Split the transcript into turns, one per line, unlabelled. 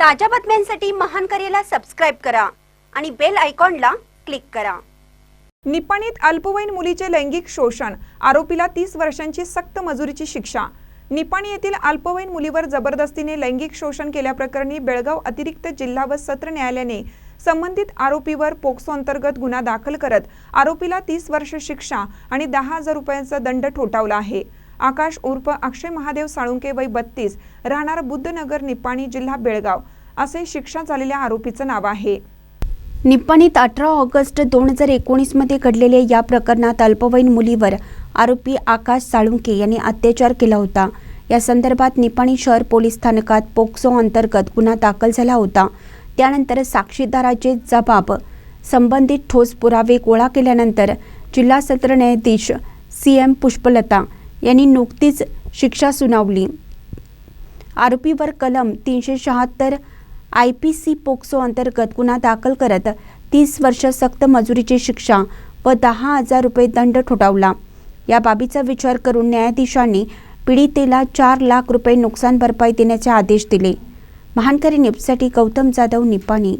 ताज्या बातम्यांसाठी महान करेला सबस्क्राईब करा आणि बेल आयकॉनला क्लिक करा.
निपाणीत अल्पवयीन मुलीचे लैंगिक शोषण आरोपीला तीस वर्षांची सक्त मजुरीची शिक्षा. निपाणी येथील अल्पवयीन मुलीवर जबरदस्तीने लैंगिक शोषण केल्याप्रकरणी बेळगाव अतिरिक्त जिल्हा व सत्र न्यायालयाने संबंधित आरोपीवर पोक्सो अंतर्गत गुन्हा दाखल करत आरोपीला तीस वर्ष शिक्षा आणि दहा हजार रुपयांचा दंड ठोठावला आहे. आकाश उर्फ अक्षय महादेव साळुंके वय बत्तीस राहणार बुद्धनगर निपाणी जिल्हा बेळगाव असे शिक्षा झालेल्या आरोपीचं नाव आहे.
निपाणीत अठरा ऑगस्ट दोन हजार एकोणीसमध्ये घडलेल्या या प्रकरणात अल्पवयीन मुलीवर आरोपी आकाश साळुंके यांनी अत्याचार केला होता. या संदर्भात निपाणी शहर पोलीस स्थानकात पोक्सो अंतर्गत गुन्हा दाखल झाला होता. त्यानंतर साक्षीदाराचे जबाब संबंधित ठोस पुरावे गोळा केल्यानंतर जिल्हा सत्र न्यायाधीश सी एम पुष्पलता यांनी नुकतीच शिक्षा सुनावली. आरोपीवर कलम तीनशे शहात्तर आय पी सी पोक्सो अंतर्गत गुन्हा दाखल करत तीस वर्ष सक्त मजुरीची शिक्षा व दहा हजार रुपये दंड ठोठावला. या बाबीचा विचार करून न्यायाधीशांनी पीडितेला चार लाख रुपये नुकसान भरपाई देण्याचे आदेश दिले. महानकरी न्यूजसाठी गौतम जाधव निपाणी.